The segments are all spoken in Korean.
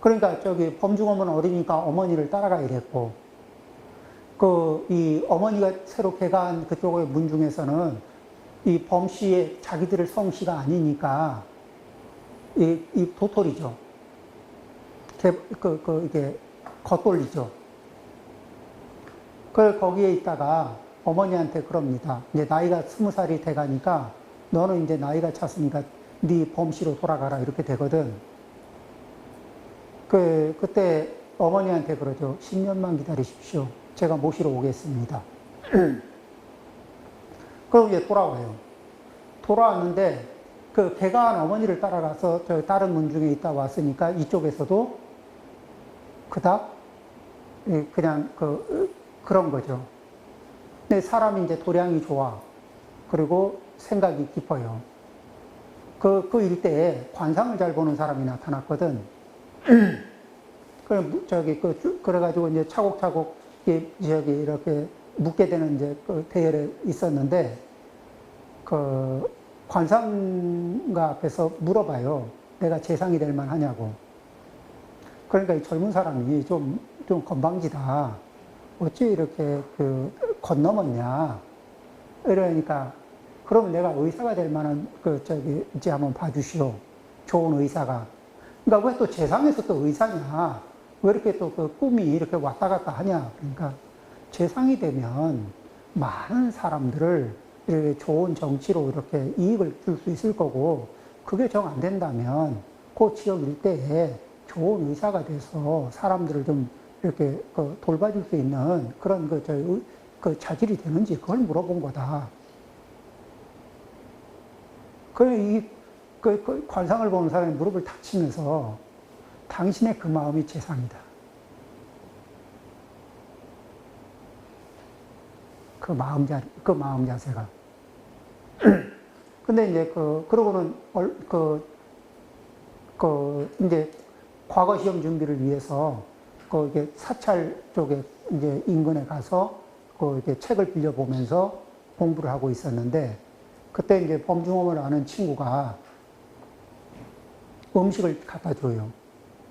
그러니까 저기 범중어머니 어리니까 어머니를 따라가야 됐고, 그, 이 어머니가 새로 개가한 그쪽의 문 중에서는 이 범씨의 자기들의 성씨가 아니니까, 이, 이 도토리죠. 개, 그, 그, 이게, 겉돌리죠. 그걸 거기에 있다가 어머니한테 그럽니다. 이제 나이가 스무 살이 돼가니까 너는 이제 나이가 찼으니까 네 범씨로 돌아가라 이렇게 되거든. 그, 그때 어머니한테 그러죠. 10년만 기다리십시오. 제가 모시러 오겠습니다. 그럼 이제 돌아와요. 돌아왔는데 그 개가한 어머니를 따라가서 저 다른 문 중에 있다 왔으니까 이쪽에서도 그닥 예, 그냥 그 그런 거죠. 근데 사람이 이제 도량이 좋아. 그리고 생각이 깊어요. 그, 그 일대에 관상을 잘 보는 사람이 나타났거든. 그, 저기, 그, 쭉 그래가지고 이제 차곡차곡, 이, 저기, 이렇게 묻게 되는 이제 그 대열에 있었는데, 그, 관상가 앞에서 물어봐요. 내가 재상이 될 만하냐고. 그러니까 이 젊은 사람이 좀, 좀 건방지다. 어찌 이렇게 그, 건너먹냐. 이러니까, 그러면 내가 의사가 될 만한, 그, 저기, 이제 한번 봐주시오. 좋은 의사가. 그러니까 왜 또 재상에서 또 의사냐. 왜 이렇게 또 그 꿈이 이렇게 왔다 갔다 하냐. 그러니까, 재상이 되면 많은 사람들을 이렇게 좋은 정치로 이렇게 이익을 줄 수 있을 거고, 그게 정 안 된다면, 그 지역 일대에 좋은 의사가 돼서 사람들을 좀 이렇게 그 돌봐줄 수 있는 그런 그, 저, 의- 그 자질이 되는지 그걸 물어본 거다. 그, 이, 그, 그 관상을 보는 사람이 무릎을 탁 치면서 당신의 그 마음이 재상이다. 그 마음 자, 그 마음 자세가. 근데 이제 그, 그러고는, 얼, 그, 그, 이제 과거 시험 준비를 위해서 그 이게 사찰 쪽에 이제 인근에 가서 그 이렇게 책을 빌려 보면서 공부를 하고 있었는데 그때 이제 범중엄을 아는 친구가 음식을 갖다 줘요.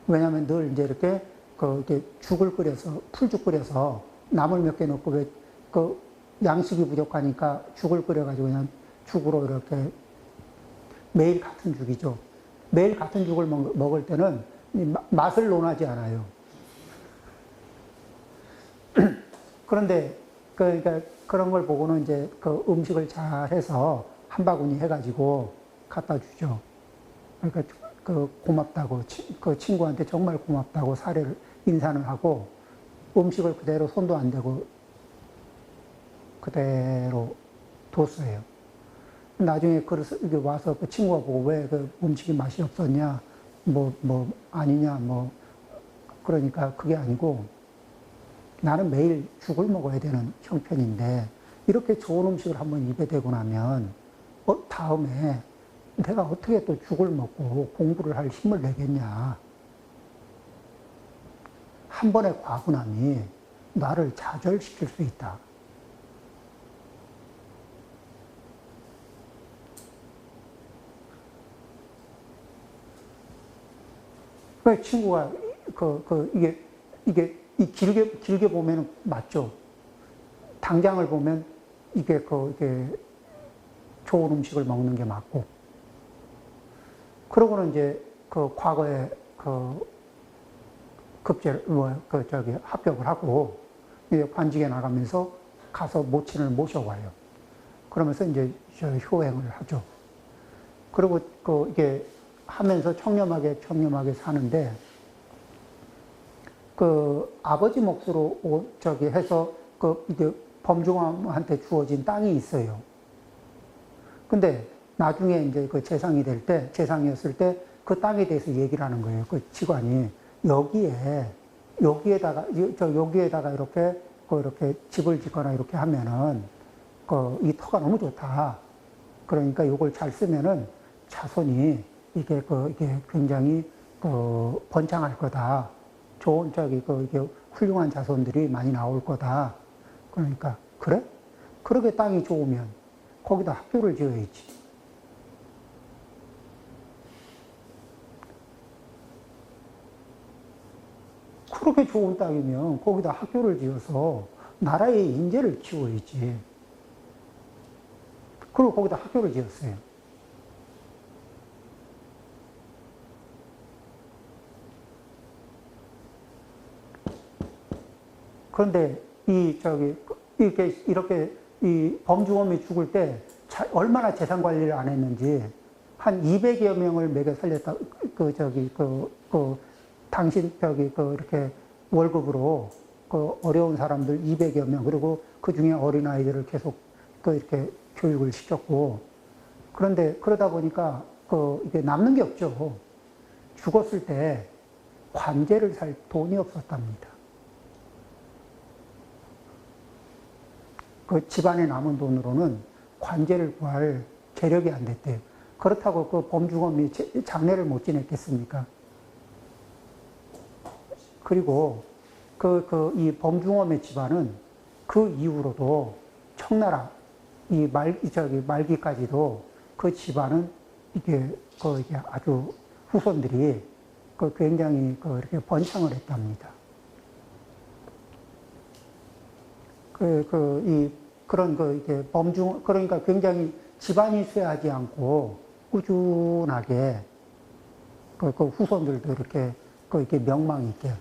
왜냐하면 늘 이제 이렇게 그 이렇게 죽을 끓여서 풀죽 끓여서 나물 몇 개 넣고 왜 그 양식이 부족하니까 죽을 끓여가지고 그냥 죽으로 이렇게 매일 같은 죽이죠. 매일 같은 죽을 먹, 먹을 때는 맛을 논하지 않아요. 그런데 그, 그러니까 그런 걸 보고는 이제 그 음식을 잘 해서 한 바구니 해가지고 갖다 주죠. 그러니까 그 고맙다고 치- 그 친구한테 정말 고맙다고 사례를 인사를 하고 음식을 그대로 손도 안 대고 그대로 뒀어요. 나중에 그래서 이게 와서 그 친구가 보고 왜 그 음식이 맛이 없었냐, 뭐, 뭐, 아니냐, 뭐, 그러니까 그게 아니고 나는 매일 죽을 먹어야 되는 형편인데 이렇게 좋은 음식을 한번 입에 대고 나면 어, 다음에 내가 어떻게 또 죽을 먹고 공부를 할 힘을 내겠냐. 한 번의 과분함이 나를 좌절시킬 수 있다. 그 친구가 그, 그, 이게, 이게, 이 길게, 길게 보면 맞죠. 당장을 보면 이게 그, 이게 좋은 음식을 먹는 게 맞고. 그러고는 이제 그 과거에 그 급제를, 뭐, 그 저기 합격을 하고 관직에 나가면서 가서 모친을 모셔와요. 그러면서 이제 저 효행을 하죠. 그리고 그 이게 하면서 청렴하게 청렴하게 사는데 그 아버지 몫으로 오- 저기 해서 그 이게 범중함한테 주어진 땅이 있어요. 근데 나중에 이제 그 재상이 될 때, 재상이었을 때 그 땅에 대해서 얘기를 하는 거예요. 그 직관이 여기에 여기에다가 이- 저 여기에다가 이렇게 그 이렇게 집을 짓거나 이렇게 하면은 그 이 터가 너무 좋다. 그러니까 이걸 잘 쓰면은 자손이 이게 그 이게 굉장히 그 번창할 거다. 좋은 저기 그 이게 훌륭한 자손들이 많이 나올 거다. 그러니까 그래? 그렇게 땅이 좋으면 거기다 학교를 지어야지. 그렇게 좋은 땅이면 거기다 학교를 지어서 나라의 인재를 키워야지. 그리고 거기다 학교를 지었어요. 그런데 이 저기 이렇게 이렇게 이 범주범이 죽을 때 자- 얼마나 재산 관리를 안 했는지 한 200여 명을 먹여 살렸다 그 저기 그, 그 당신 저기 그 이렇게 월급으로 그 어려운 사람들 200여 명 그리고 그 중에 어린 아이들을 계속 그 이렇게 교육을 시켰고 그런데 그러다 보니까 그 이게 남는 게 없죠. 죽었을 때 관제를 살 돈이 없었답니다. 그 집안에 남은 돈으로는 관제를 구할 재력이 안 됐대요. 그렇다고 그 범주검이 제- 장례를 못 지냈겠습니까? 그리고 그, 그, 이 범중엄의 집안은 그 이후로도 청나라, 이 말, 이 저기 말기까지도 그 집안은 이게, 그, 이게 아주 후손들이 그 굉장히 그 이렇게 번창을 했답니다. 그, 그, 이, 그런 그, 이게 범중, 그러니까 굉장히 집안이 쇠하지 않고 꾸준하게 그, 그 후손들도 이렇게 그 이렇게 명망 있게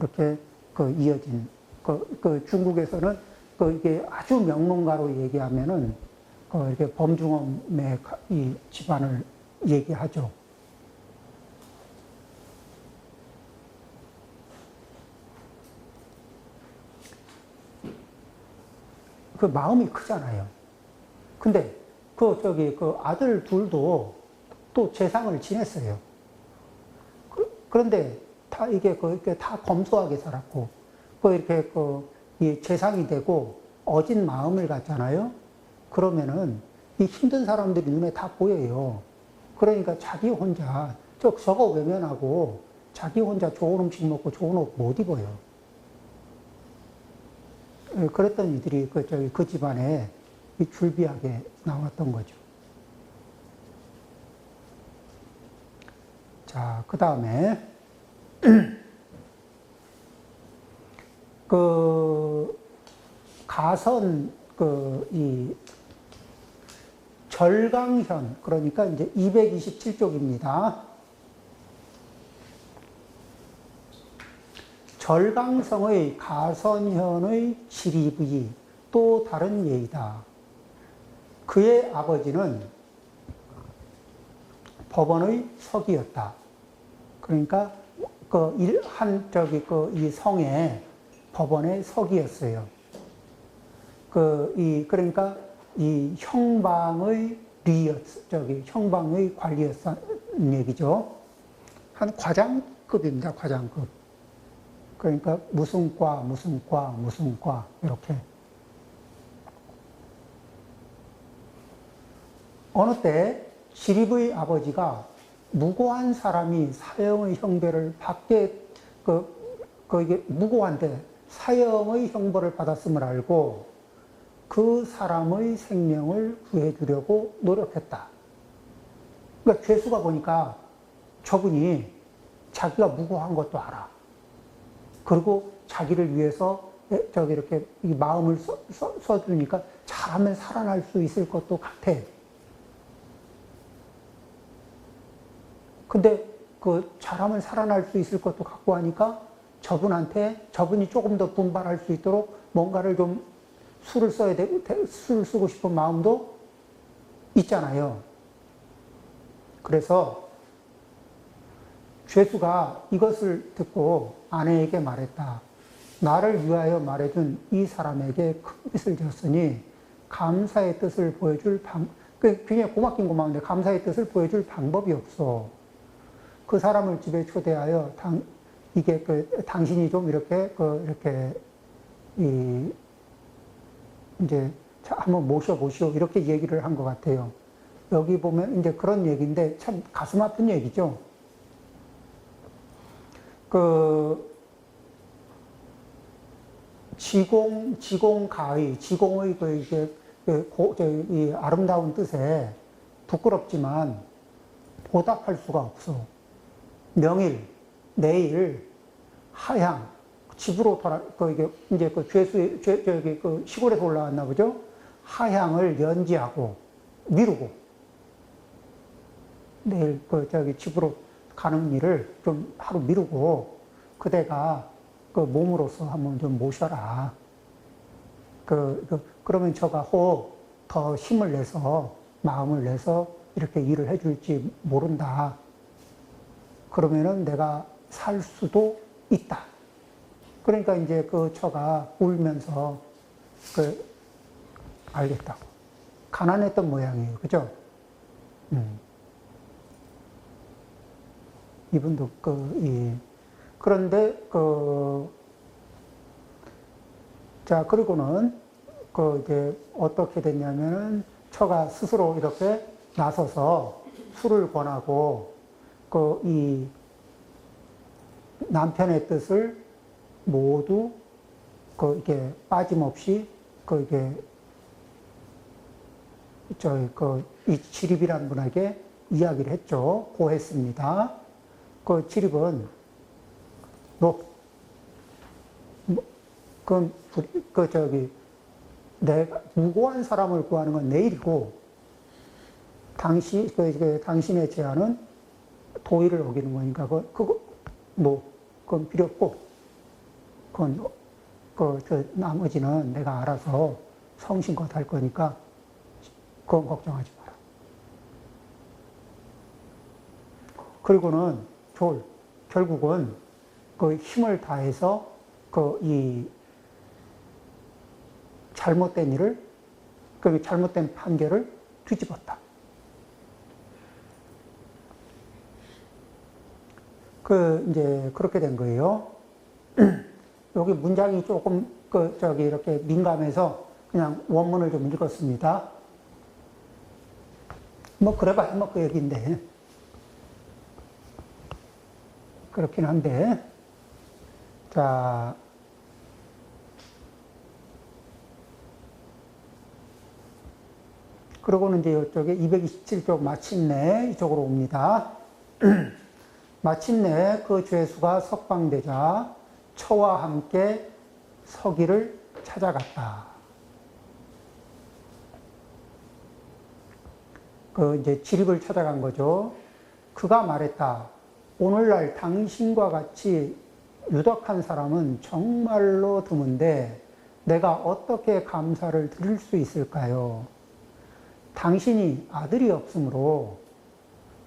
그렇게 그 이어진 그, 그 중국에서는 그 이게 아주 명문가로 얘기하면은 그 이렇게 범중엄의 가- 이 집안을 얘기하죠. 그 마음이 크잖아요. 근데 그 저기 그 아들 둘도 또 재상을 지냈어요. 그, 그런데 다 이게 그 이렇게 다 검소하게 살았고 그 이렇게 그이 재상이 되고 어진 마음을 갖잖아요. 그러면은 이 힘든 사람들이 눈에 다 보여요. 그러니까 자기 혼자 저 저거 외면하고 자기 혼자 좋은 음식 먹고 좋은 옷 못 입어요. 예, 그랬던 이들이 그 저기 그 집안에 이 줄비하게 나왔던 거죠. 자, 그 다음에 그 가선 그 이 절강현 그러니까 이제 227쪽입니다. 절강성의 가선현의 지리부이 또 다른 예이다. 그의 아버지는 법원의 석이었다. 그러니까 그 한 저기 그 이 성에 법원의 석이었어요. 그 이 그러니까 이 형방의 리였 저기 형방의 관리였다는 얘기죠. 한 과장급입니다. 과장급. 그러니까 무슨 과 무슨 과 무슨 과 이렇게 어느 때 시립의 아버지가 무고한 사람이 사형의 형벌을 받게 그, 그 이게 무고한데 사형의 형벌을 받았음을 알고 그 사람의 생명을 구해주려고 노력했다. 그러니까 죄수가 보니까 저분이 자기가 무고한 것도 알아. 그리고 자기를 위해서 저기 이렇게 이 마음을 써, 써, 써주니까 잘하면 살아날 수 있을 것도 같아. 근데 그 잘하면 살아날 수 있을 것도 같고 하니까 저분한테 저분이 조금 더 분발할 수 있도록 뭔가를 좀 수를 써야 돼, 수를 쓰고 싶은 마음도 있잖아요. 그래서 죄수가 이것을 듣고 아내에게 말했다. 나를 위하여 말해준 이 사람에게 큰 빚을 졌으니 감사의 뜻을 보여줄 방, 그 굉장히 고맙긴 고마운데 감사의 뜻을 보여줄 방법이 없어. 그 사람을 집에 초대하여 당, 이게 그 당신이 좀 이렇게 그 이렇게 이 이제 자, 한번 모셔보시오 이렇게 얘기를 한 것 같아요. 여기 보면 이제 그런 얘기인데 참 가슴 아픈 얘기죠. 그 지공 지공가의 지공의 그 이게 그 고, 저, 이 아름다운 뜻에 부끄럽지만 보답할 수가 없어. 명일, 내일, 하향 집으로 돌아, 그, 이게, 이제 그 죄수, 죄, 저기 그 시골에서 올라왔나 보죠? 하향을 연지하고 미루고 내일 그 저기 집으로 가는 일을 좀 하루 미루고 그대가 그 몸으로서 한번 좀 모셔라. 그, 그 그러면 저가 혹 더 힘을 내서 마음을 내서 이렇게 일을 해줄지 모른다. 그러면은 내가 살 수도 있다. 그러니까 이제 그 처가 울면서 그 알겠다고. 가난했던 모양이에요. 그죠? 음. 이분도 그, 이, 그런데 그, 자, 그리고는 그 이제 어떻게 됐냐면은 처가 스스로 이렇게 나서서 술을 권하고 그 이 남편의 뜻을 모두 그 이게 빠짐없이 그 이게 저희 그이 지립이란 분에게 이야기를 했죠. 고했습니다. 그 지립은 너 뭐, 그럼 부- 그 저기 내가 무고한 사람을 구하는 건 내 일이고 당시 그, 그 당신의 제안은 도의를 어기는 거니까 그 그거 뭐 그건 필요 없고 그건 그, 저 나머지는 내가 알아서 성심껏 할 거니까 그건 걱정하지 마라. 그리고는 졸 결국은 그 힘을 다해서 그 이 잘못된 일을 그 잘못된 판결을 뒤집었다. 그 이제 그렇게 된 거예요. 여기 문장이 조금 그 저기 이렇게 민감해서 그냥 원문을 좀 읽었습니다. 뭐 그래봐야 뭐그 얘기인데 그렇긴 한데 자 그러고는 이제 이쪽에 227쪽 마침내 이쪽으로 옵니다. 마침내 그 죄수가 석방되자 처와 함께 서기를 찾아갔다. 그 이제 지립을 찾아간 거죠. 그가 말했다. 오늘날 당신과 같이 유덕한 사람은 정말로 드문데 내가 어떻게 감사를 드릴 수 있을까요? 당신이 아들이 없으므로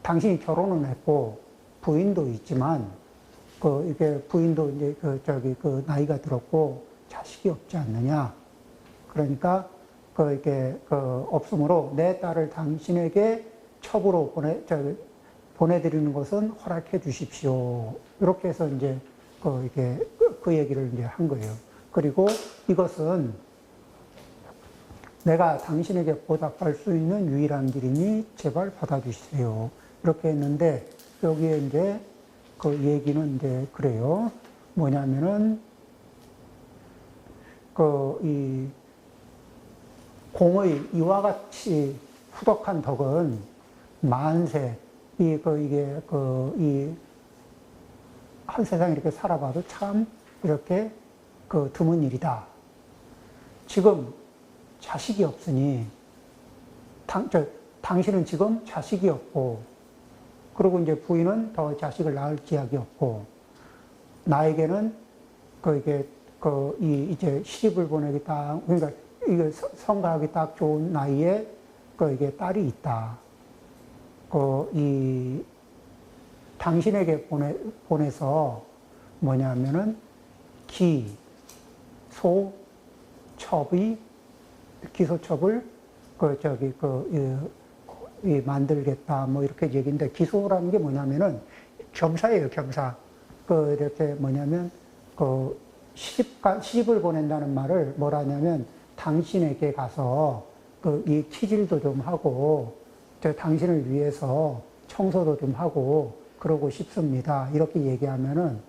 당신이 결혼은 했고 부인도 있지만 그 이게 부인도 이제 그 저기 그 나이가 들었고 자식이 없지 않느냐. 그러니까 그 이게 그 없으므로 내 딸을 당신에게 첩으로 보내 저 보내드리는 것은 허락해 주십시오. 이렇게 해서 이제 그 이게 그, 그 얘기를 이제 한 거예요. 그리고 이것은 내가 당신에게 보답할 수 있는 유일한 길이니 제발 받아주세요. 이렇게 했는데 여기에 이제 그 얘기는 이제 그래요. 뭐냐면은 그 이 공의 이와 같이 후덕한 덕은 만세 이 그 이게 그 이 한 세상 이렇게 살아봐도 참 이렇게 그 드문 일이다. 지금 자식이 없으니 당, 저, 당신은 지금 자식이 없고 그리고 이제 부인은 더 자식을 낳을 기약이 없고 나에게는 그 이게 그 이 이제 시집을 보내기 딱 그러니까 이게 서- 성가하기 딱 좋은 나이에 그 이게 딸이 있다. 그 이 당신에게 보내 보내서 뭐냐면은 기, 소, 첩의 기소첩을 그 저기 그 이, 이 만들겠다 뭐 이렇게 얘기인데 기소라는 게 뭐냐면은 겸사예요 겸사. 그 이렇게 뭐냐면 그 시집가 시집을 보낸다는 말을 뭐라냐면 당신에게 가서 그이 취질도 좀 하고 저 당신을 위해서 청소도 좀 하고 그러고 싶습니다. 이렇게 얘기하면은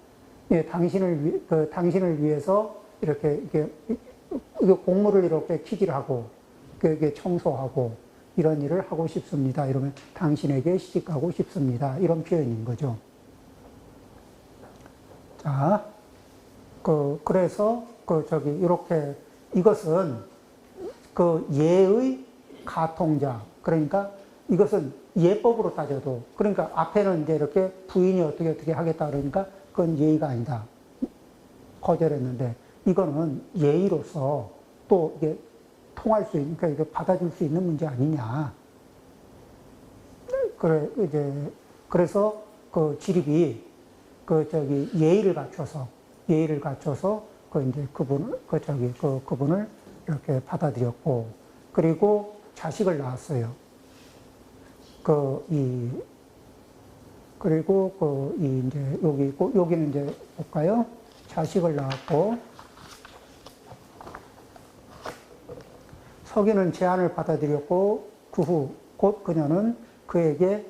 예, 당신을 위, 그 당신을 위해서 이렇게 이게 공물을 이렇게 키질하고 그게 청소하고 이런 일을 하고 싶습니다. 이러면 당신에게 시집가고 싶습니다. 이런 표현인 거죠. 자, 그, 그래서, 그, 저기, 이렇게, 이것은 그 예의 가통자. 그러니까 이것은 예법으로 따져도, 그러니까 앞에는 이제 이렇게 부인이 어떻게 어떻게 하겠다 그러니까 그건 예의가 아니다. 거절했는데, 이거는 예의로서 또 이게 통할 수 있는, 그러니까 이게 받아줄 수 있는 문제 아니냐. 그래, 이제, 그래서 그 지립이 그 저기 예의를 갖춰서, 예의를 갖춰서 그 이제 그분을, 그 저기 그 그분을 이렇게 받아들였고, 그리고 자식을 낳았어요. 그, 이, 그리고 그, 이 이제 여기, 있고, 여기는 이제 볼까요? 자식을 낳았고, 서기는 제안을 받아들였고 그 후 곧 그녀는 그에게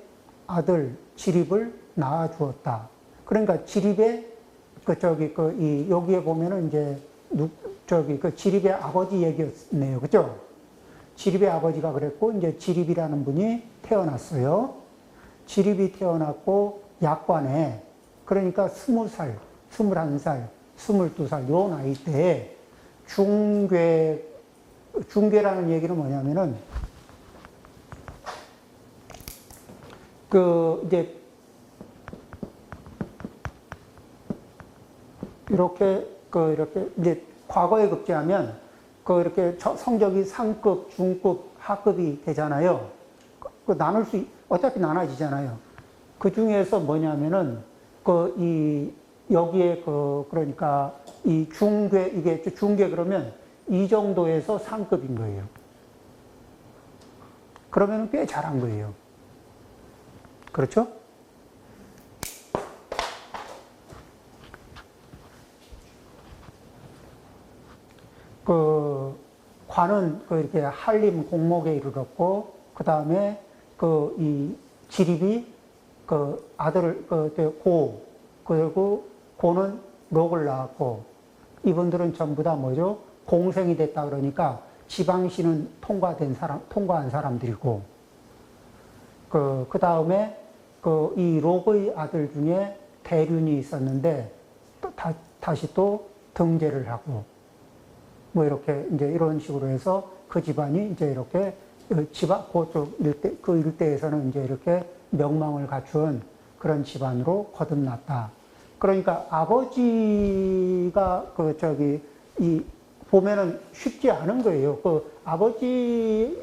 아들 지립을 낳아 주었다. 그러니까 지립의 그 저기 그 이 여기에 보면은 이제 누 저기 그 지립의 아버지 얘기였네요. 그죠? 지립의 아버지가 그랬고 이제 지립이라는 분이 태어났어요. 지립이 태어났고 약관에 그러니까 스무 살, 스물한 살, 스물두 살 요 나이 때에 중괴 중계라는 얘기는 뭐냐면은 그 이제 이렇게 그 이렇게 이제 과거에 급제하면 그 이렇게 저- 성적이 상급, 중급, 하급이 되잖아요. 그- 그 나눌 수 있- 어차피 나눠지잖아요. 그 중에서 뭐냐면은 그 이 여기에 그 그러니까 이 중괴 이게 중괴 그러면 이 정도에서 상급인 거예요. 그러면 꽤 잘한 거예요. 그렇죠? 그 관은 그 이렇게 한림 공목에 이르렀고 그 다음에 그 이 지립이 그 아들을 그고 그리고 고는 록을 낳았고 이분들은 전부 다 뭐죠? 공생이 됐다 그러니까 지방시는 통과된 사람, 통과한 사람들이고, 그, 그 다음에 그 이 록의 아들 중에 대륜이 있었는데, 또 다, 다시 또 등재를 하고, 뭐 이렇게 이제 이런 식으로 해서 그 집안이 이제 이렇게 집안, 그쪽 일대, 그 일대에서는 이제 이렇게 명망을 갖춘 그런 집안으로 거듭났다. 그러니까 아버지가 그 저기 이 보면은 쉽지 않은 거예요. 그 아버지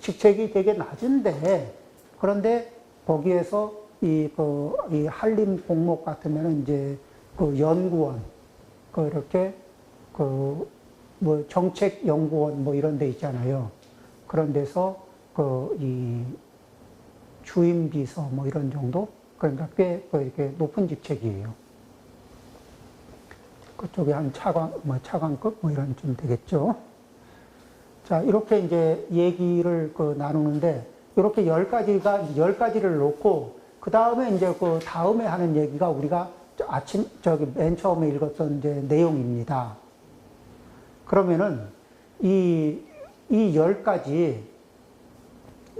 직책이 되게 낮은데 그런데 거기에서 이 그 이 한림 공목 같으면은 이제 그 연구원 그 이렇게 그 뭐 정책 연구원 뭐 이런 데 있잖아요. 그런 데서 그 이 주임 비서 뭐 이런 정도 그러니까 꽤 이렇게 높은 직책이에요. 그쪽에 한 차관, 뭐 차관급 뭐 이런 좀 되겠죠. 자, 이렇게 이제 얘기를 그 나누는데, 이렇게 열 가지가, 열 가지를 놓고, 그 다음에 이제 그 다음에 하는 얘기가 우리가 아침, 저기 맨 처음에 읽었던 이제 내용입니다. 그러면은 이, 이 열 가지,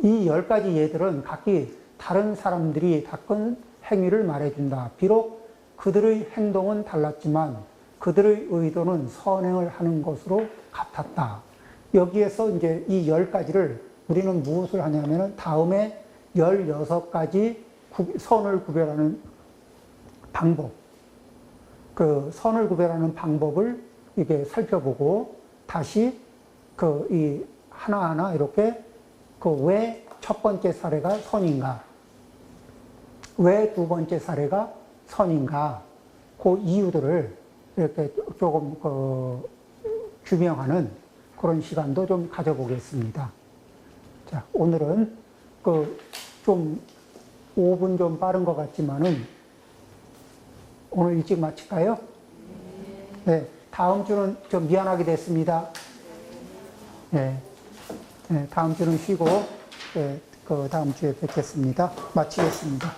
이 열 가지 예들은 각기 다른 사람들이 닦은 행위를 말해준다. 비록 그들의 행동은 달랐지만 그들의 의도는 선행을 하는 것으로 같았다. 여기에서 이제 이 열 가지를 우리는 무엇을 하냐면은 다음에 열여섯 가지 선을 구별하는 방법, 그 선을 구별하는 방법을 이게 살펴보고 다시 그 이 하나하나 이렇게 그 왜 첫 번째 사례가 선인가, 왜 두 번째 사례가 선인가, 그 이유들을 이렇게 조금 그 규명하는 그런 시간도 좀 가져보겠습니다. 자, 오늘은 그 좀 5분 좀 빠른 것 같지만은 오늘 일찍 마칠까요? 네. 다음 주는 좀 미안하게 됐습니다. 네. 네, 다음 주는 쉬고, 네, 그 다음 주에 뵙겠습니다. 마치겠습니다.